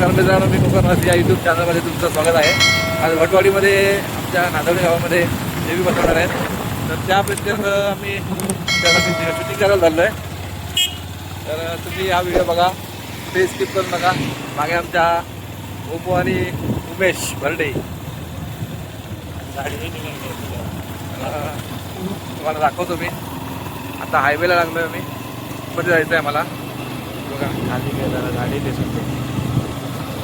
कर्मचार मी कोकण या यूट्यूब चॅनलमध्ये तुमचं स्वागत आहे. आज भटवाडीमध्ये आमच्या नांदवडी गावामध्ये देवी बसवणार आहेत. तर त्या प्रत्येक आम्ही त्यासाठी शूटिंग करायला झालो आहे तर तुम्ही हा व्हिडिओ बघा. ते स्किप करू नका. मागे आमच्या ओपो आणि उमेश बर्डे तुम्हाला दाखवतो मी. आता हायवेला लागलो आहे मी कुठे जायचं आहे मला? बघा. खाली गेला गाडी दिसून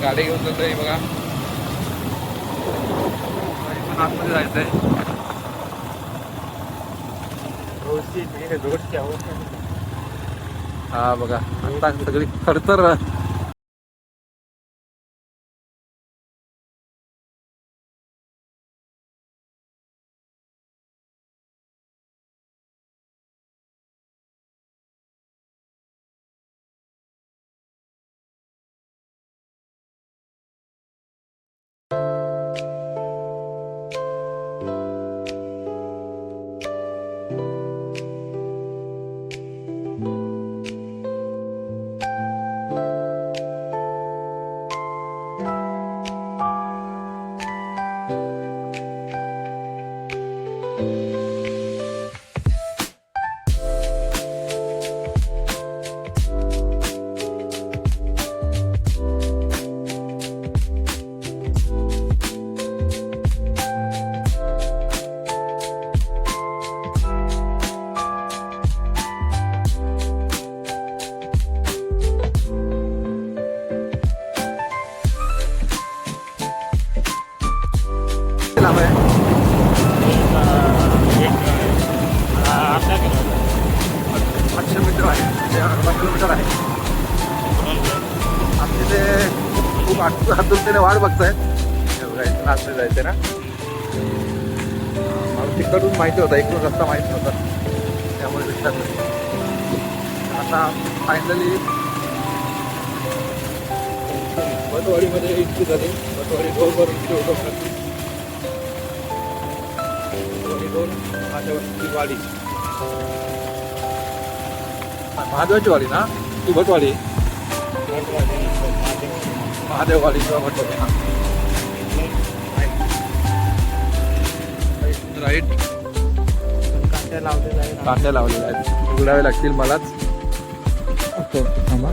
गाडी घेऊन जातोय बघा. पण आतमध्ये जायचं आहे रोडची रोडची अवस्था हा बघा आता सगळी खडतर अर्धा किलोमीटर आहे आमचे ते खूप आठ आतुरतेने वाट जायचं एवढं नाचले जायचं ना मला तिकडून माहिती होता इकडून रस्ता माहिती नव्हता त्यामुळे विचारलं आता फायनली बटवाडीमध्ये इतकी झाली बटवाडी दोन इतकी होतो बटवाडी दोन माझ्यावरची वाडी महादेवाची वाडी ना ती भटवाडी? महादेववाडी किंवा भटवाडी हा. राईट कांट्या लावलेला आहे कांद्या लावलेल्या आहेत. उघडावे लागतील मलाच. थांबा.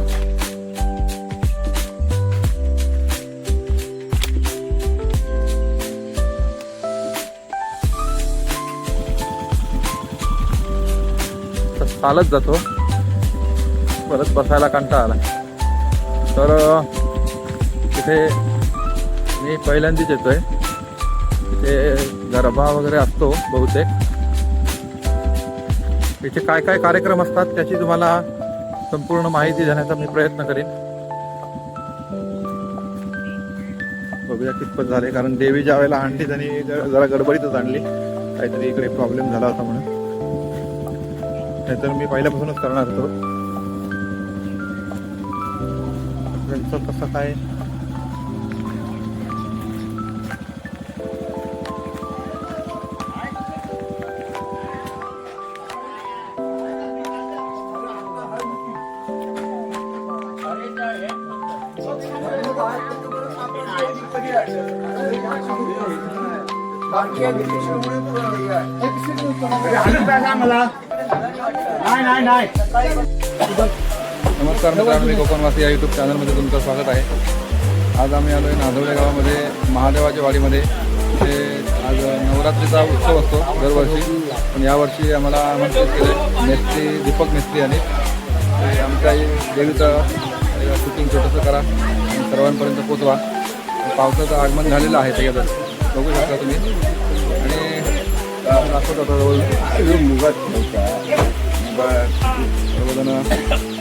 तर चालत जातो. परत बसायला कंटाळा आला तर तिथे मी पहिल्यांदाच येतोय. तिथे गरबा वगैरे असतो बहुतेक. तिथे काय काय कार्यक्रम असतात त्याची तुम्हाला संपूर्ण माहिती देण्याचा मी प्रयत्न करीन. बघूया कितपत झाले कारण देवी ज्या वेळेला आणली त्यांनी जरा गडबडीतच आणली. काहीतरी इकडे प्रॉब्लेम झाला होता म्हणून. नाहीतर मी पहिल्यापासूनच करणार होतो. dun sa pasakay Hepsini unutma. Hadi ben lan mı lan? Nein, nein, nein. नमस्कार मित्रांनो मी कोकणवासी या यूट्यूब चॅनलमध्ये तुमचं स्वागत आहे. आज आम्ही आलो आहे नांदवडे गावामध्ये महादेवाच्या वाडीमध्ये. ते आज नवरात्रीचा उत्सव असतो दरवर्षी. पण यावर्षी आम्हाला आमंत्रित केले मेस्त्री दीपक मेस्त्री यांनी ते आमच्या देवीचं शूटिंग छोटंसं करा आणि सर्वांपर्यंत पोचवा. पावसाचं आगमन झालेलं आहे त्याच्यात बघू शकता तुम्ही. आणि दाखवत होतो सर्वजण आग्रा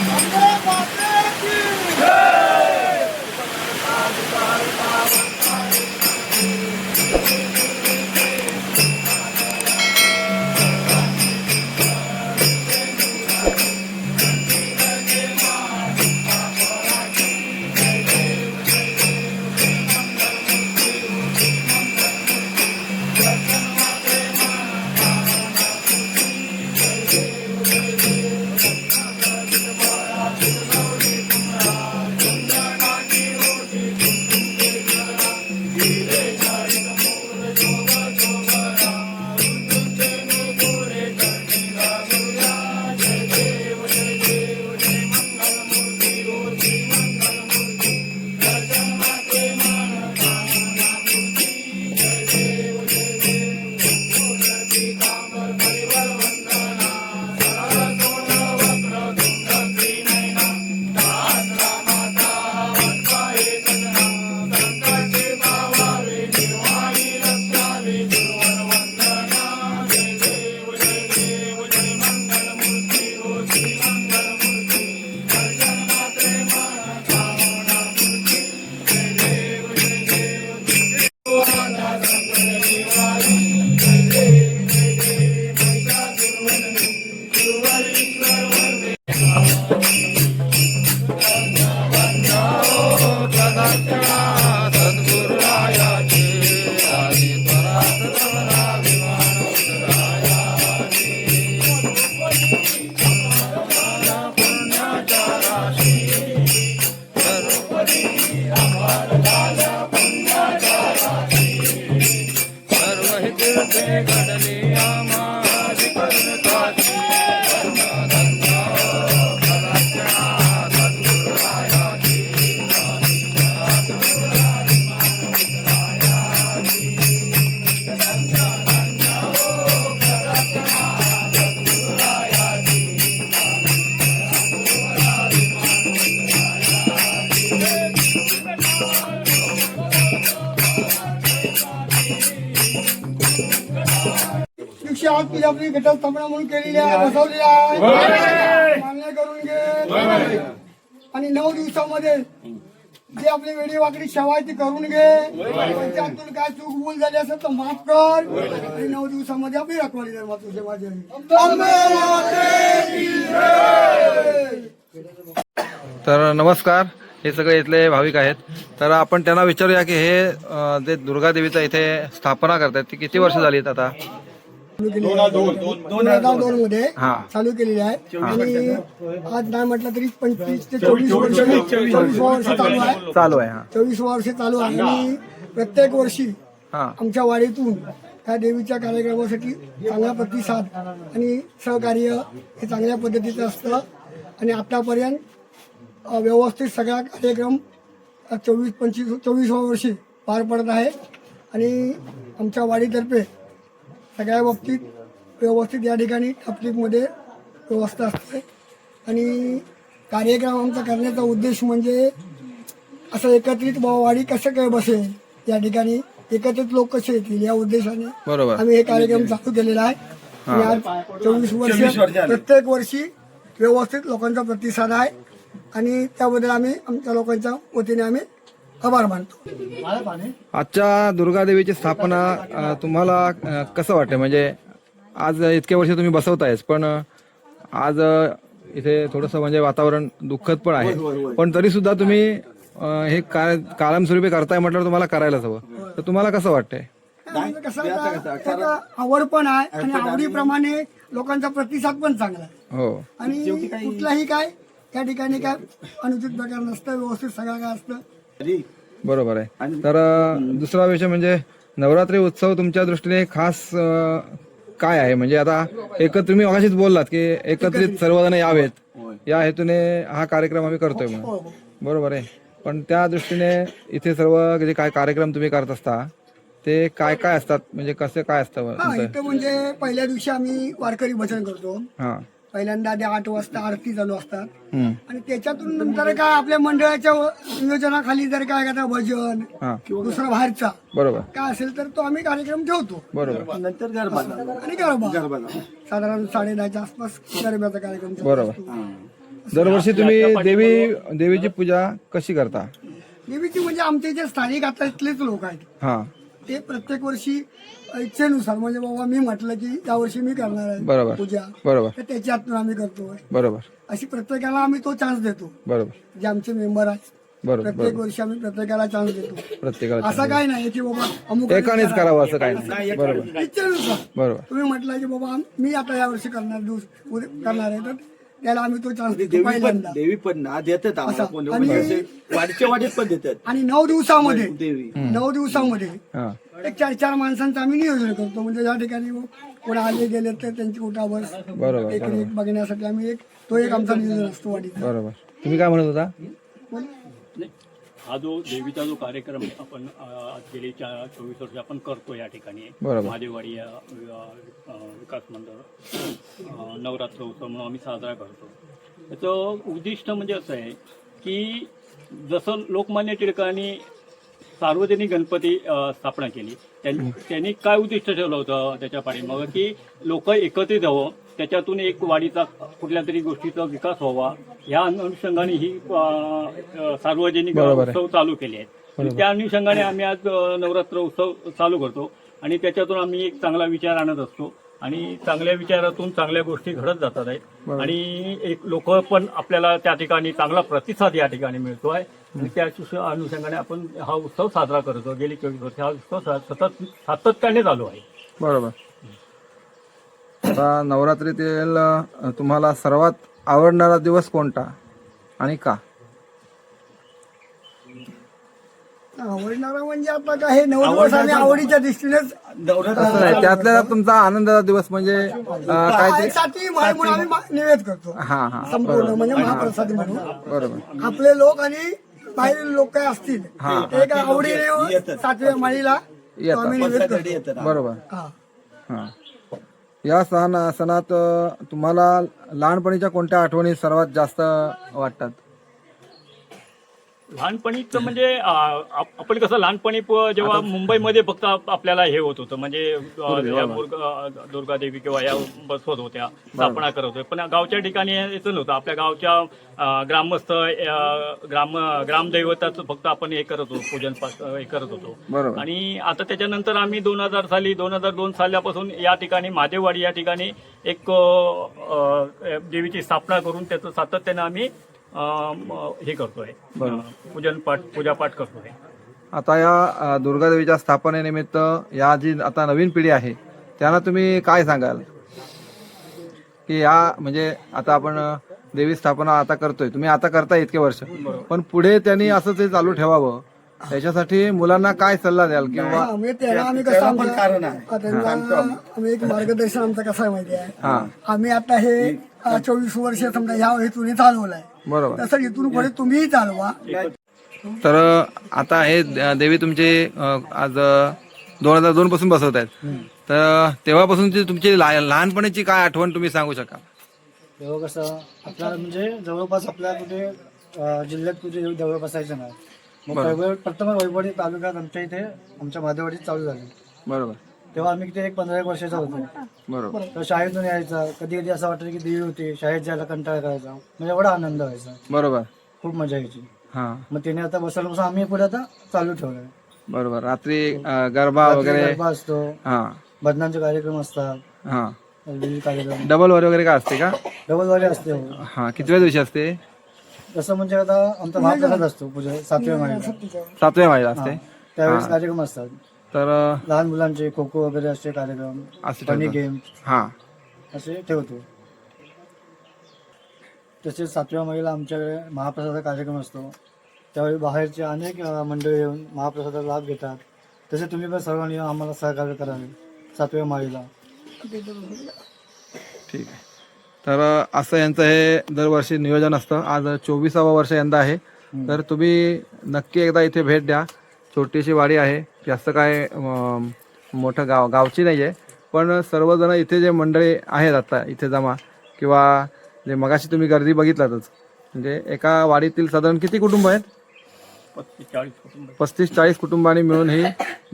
André Bateu! आपली घटक स्थापना म्हणून केलेली आहे बसवलेली आहे. मान्य करून घे. आणि नऊ दिवसामध्ये जी आपली वेळी वाकडी सेवा आहे ती करून घे. त्यातून काय चूक भूल झाली असेल तर माफ कर. आणि नऊ दिवसामध्ये आपली रखवाली धर्मा तुझे माझे तर नमस्कार हे सगळे इथले भाविक आहेत. तर आपण त्यांना विचारूया की हे जे दुर्गा देवीचं इथे स्थापना करतात ती किती वर्ष झाली आता? दोन हजार दोन. मध्ये हा. चालू केलेली आहे आणि आज नाही म्हटलं तरी पंचवीस ते चोवीस वर्ष चोवीस वर्ष. चालू आहे. चालू आहे. हा. चोवीस वर्ष चालू आहे. आणि प्रत्येक वर्षी हा. आमच्या वाडीतून त्या देवीच्या कार्यक्रमासाठी चांगला प्रतिसाद आणि सहकार्य हे चांगल्या पद्धतीचं असतं. आणि आतापर्यंत अ, व्यवस्थित सगळा कार्यक्रम चोवीस पंचवीस चोवीसव्या वर्षी पार पडत आहे. आणि आमच्या वाडीतर्फे सगळ्या बाबतीत व्यवस्थित या ठिकाणी टपलिकमध्ये व्यवस्था असते. आणि कार्यक्रम आमचा करण्याचा उद्देश म्हणजे असं एकत्रित ब- वाडी कसं काय बसेल या ठिकाणी एकत्रित लोक कसे येतील या उद्देशाने बरोबर. आम्ही हे कार्यक्रम चालू केलेला आहे. आणि आज चोवीस वर्ष प्रत्येक वर्षी व्यवस्थित लोकांचा प्रतिसाद आहे. आणि त्याबद्दल आम्ही आमच्या लोकांच्या वतीने आम्ही आभार मानतो आजच्या दुर्गा देवीची स्थापना तुम्हाला कसं वाटतं म्हणजे आज इतके वर्ष तुम्ही बसवतायच पण आज इथे थोडंसं म्हणजे वातावरण दुःखद पण आहे. पण तरी सुद्धा तुम्ही हे काय कायमस्वरूपी करताय म्हटलं तुम्हाला करायलाच हवं. तर तुम्हाला कसं वाटतंय? म्हणजे कसं आवड पण आहे आणि आवडीप्रमाणे लोकांचा प्रतिसाद पण चांगला हो. आणि कुठलाही काय त्या ठिकाणी काय अनुचित प्रकार नसतं व्यवस्थित सगळं काय असतं. बरोबर आहे. तर दुसरा विषय म्हणजे नवरात्री उत्सव तुमच्या दृष्टीने खास काय आहे? म्हणजे आता एकत्र तुम्ही अगाशीच बोललात की एकत्रित सर्वजण यावेत. या हेतूने हा कार्यक्रम आम्ही करतोय हो, म्हणून बरोबर आहे. पण त्या दृष्टीने इथे सर्व जे काय कार्यक्रम तुम्ही करत असता ते काय काय असतात? म्हणजे कसे काय असतं? हा म्हणजे पहिल्या दिवशी आम्ही वारकरी भजन करतो. हा. पहिल्यांदा आधी आठ वाजता आरती चालू असतात. आणि त्याच्यातून नंतर काय आपल्या मंडळाच्या नियोजनाखाली जर काय आता भजन दुसरा बाहेरचा बरोबर. काय असेल तर तो आम्ही कार्यक्रम ठेवतो. बरोबर. आणि गरबा. साधारण साडे दहाच्या आसपास गरब्याचा कार्यक्रम. बरोबर. दरवर्षी तुम्ही देवी देवीची पूजा कशी करता? देवीची म्हणजे आमचे जे स्थानिक आता इथलेच लोक आहेत. हा. ते प्रत्येक वर्षी इच्छेनुसार म्हणजे बाबा मी म्हटलं की यावर्षी मी करणार आहे बरोबर. पूजा. बरोबर. तर त्याच्यातून आम्ही करतो. बरोबर. अशी प्रत्येकाला आम्ही तो चान्स देतो. बरोबर. जे आमचे मेंबर आहेत. बरोबर प्रत्येक वर्षी आम्ही प्रत्येकाला चान्स देतो. प्रत्येकाला असं काय नाही की बाबा अमुक एकानेच करावं असं काय नाही बरोबर. इच्छेनुसार. बरोबर. तुम्ही म्हटलं की बाबा मी आता या वर्षी करणार दिवस उद्या करणार आहे. तर त्याला आम्ही तो चान्स देतो देवी पण पहिल्यांदा. देवी पण ना देतात आम्हाला असं. कोणी आणि- म्हणजे असे वाडीच्या वाडीत पण देतात. आणि नऊ दिवसामध्ये देवी नऊ दिवसामध्ये हा. एक चार चार माणसांचं आम्ही नियोजन करतो. म्हणजे या ठिकाणी कोण आले गेले तर त्यांची उठावर बरोबर एक एक बघण्यासाठी आम्ही एक तो एक आमचा नियोजन असतो वाडीचा बरोबर. तुम्ही काय म्हणत होता? हा जो देवीचा जो कार्यक्रम आपण अ, आज गेली चार चोवीस वर्ष आपण करतो या ठिकाणी. बरोबर. महादेववाडी या अ, विकास मंडळ नवरात्र उत्सव म्हणून आम्ही साजरा करतो. त्याचं उद्दिष्ट म्हणजे असं आहे की जसं लोकमान्य टिळकांनी सार्वजनिक गणपती अ, स्थापना केली त्यां- त्यांनी काय उद्दिष्ट ठेवलं होतं त्याच्या पाठीमागं की लोक एकत्रित व्हावं त्याच्यातून एक वाडीचा कुठल्या तरी गोष्टीचा विकास व्हावा. या अनुषंगाने ही सार्वजनिक बरोबर आहे. उत्सव चालू केले आहेत. आणि त्या अनुषंगाने आम्ही आज अ, नवरात्र उत्सव चालू करतो आणि त्याच्यातून आम्ही एक चांगला विचार आणत असतो आणि चांगल्या विचारातून चांगल्या गोष्टी घडत जातात आहेत. आणि एक लोक पण आपल्याला त्या ठिकाणी चांगला प्रतिसाद या ठिकाणी मिळतो आहे. आणि त्या अनुष- अनुषंगाने आपण हा उत्सव साजरा करतो. गेली चोवीस वर्ष हा उत्सव सा- सतत सातत्याने चालू आहे. बरोबर. आता नवरात्रीतील तुम्हाला सर्वात आवडणारा दिवस कोणता आणि का? आवडणारा म्हणजे आता काय हे नऊ दिवस आम्ही आवडीच्या दृष्टीनेच नवरात्र असं नाही त्यातल्या त्यात तुमचा आनंदाचा दिवस म्हणजे अ, काय ते? साठी माय म्हणून आम्ही मा- निवेद करतो. हा हा. संपूर्ण म्हणजे महाप्रसाद म्हणून. बरोबर. आपले लोक आणि बाहेरील लोक काय असतील ते काय आवडीने. सातव्या माळीला येतात. आम्ही निवेदसाठी करतो येतात. बरोबर. हा. हा. या सण सणात तुम्हाला लहानपणीच्या कोणत्या आठवणी सर्वात जास्त वाटतात? लहानपणीचं म्हणजे आ, आप- आपण कसं लहानपणी प- जेव्हा मुंबईमध्ये फक्त आप- आपल्याला हे होत होतं. म्हणजे अ, या दुर्गा दुर्गादेवी किंवा या बसवत होत्या स्थापना करत होत्या पण गावच्या ठिकाणी यायचं नव्हतं. आपल्या गावच्या अ, ग्रामस्थ अ, ग्राम ग्रामदैवताचं फक्त आपण हे करत होतो पूजन पाठ हे करत होतो. बरोबर. आणि आता त्याच्यानंतर आम्ही दोन हजार साली दोन हजार दोन सालापासून या ठिकाणी महादेववाडी या ठिकाणी एक अ, अ, देवीची स्थापना करून त्याचं सातत्यानं आम्ही हे करतोय. पूजन पाठ पूजापाठ करतोय. आता या दुर्गादेवीच्या स्थापनेनिमित्त या जी आता नवीन पिढी आहे त्यांना तुम्ही काय सांगाल? की या म्हणजे आता आपण देवी स्थापना आता करतोय. तुम्ही आता करताय इतके वर्ष. पण पुढे त्यांनी असं ते चालू ठेवावं. त्याच्यासाठी मुलांना काय सल्ला द्याल किंवा आम्ही एक मार्गदर्शन आमचं कसं आहे माहिती आहे? हा. आम्ही आता हे चोवीस वर्ष समजा ह्या हेतून चालवलंय. बरोबर. तसं इथून पुढे तुम्हीही चालवा. तर आता हे देवी तुमचे अ, आज दोन हजार दोन पासून बसवत आहेत. तर तेव्हापासूनची तुमची लहानपणीची काय आठवण तुम्ही सांगू शकाल? तेव्हा कसं आपल्या म्हणजे जवळपास आपल्या कुठे अं, जिल्ह्यात कुठे जवळ बसायचं नाही. मग वैभव प्रथम वैभवडी तालुक्यात आमच्या इथे आमच्या माधववाडीत चालू झाली. बरोबर. तेव्हा आम्ही किती एक पंधरा एक वर्षाचा होतो. बरोबर. तर शाळेतून यायचा. कधी कधी असं वाटायचं की देवी होती. शाळेत जायला कंटाळा करायचा. म्हणजे एवढा आनंद व्हायचा. बरोबर. खूप मजा यायची. हा. मग तिने आता बसवल्यापासून आम्ही पुढे आता चालू ठेवलंय. बरोबर. रात्री अ, गरबा वगैरे गरबा असतो. हा. भजनांचे कार्यक्रम असतात. हा. विविध कार्यक्रम. डबल वर वगैरे काय असते का? डबल वाले असते हो. हा. कितव्या दिवशी असते? जसं म्हणजे आता आमचा महाप्रसाद असतो पूजा सातव्या महिन्यात सातव्या माळीला असते. त्यावेळेस कार्यक्रम असतात. तर लहान मुलांचे खो खो वगैरे असे कार्यक्रम असे फनी ठेवतात. गेम हा. असे ठेवतो. तसेच सातव्या महिला आमच्याकडे महाप्रसादाचा कार्यक्रम असतो. त्यावेळी बाहेरचे अनेक अ, मंडळी येऊन महाप्रसादाचा लाभ घेतात. तसे तुम्ही पण सर्वांनी आम्हाला सहकार्य करावे सातव्या माळीला. ठीक आहे. तर अ, असं यांचं हे दरवर्षी नियोजन असतं. आज चोवीसावं वर्ष यंदा आहे. तर तुम्ही नक्की एकदा इथे भेट द्या. छोटीशी वाडी आहे. जास्त काय मोठं गाव गावची नाही आहे पण सर्वजण इथे जे मंडळी आहेत आता इथे जमा किंवा जे मगाशी तुम्ही गर्दी बघितलातच म्हणजे एका वाडीतील साधारण किती कुटुंब आहेत? पस्तीस चाळीस कुटुंब पस्तीस चाळीस कुटुंबांनी मिळून ही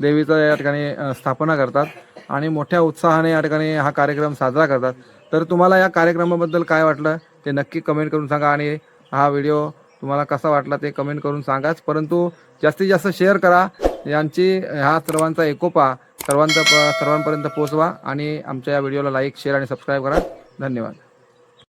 देवीचं या ठिकाणी स्थापना करतात. आणि मोठ्या उत्साहाने या ठिकाणी हा कार्यक्रम साजरा करतात. तर तुम्हाला या कार्यक्रमाबद्दल काय वाटलं? ते नक्की कमेंट करून सांगा आणि हा व्हिडिओ तुम्हाला कसा वाटला ते कमेंट करून सांगाच. परंतु जास्तीत जास्त शेअर करा. यांची ह्या सर्वांचा एकोपा सर्वांचा सर्वांपर्यंत पोहोचवा आणि आमच्या या व्हिडिओला लाईक शेअर आणि सबस्क्राईब करा. धन्यवाद.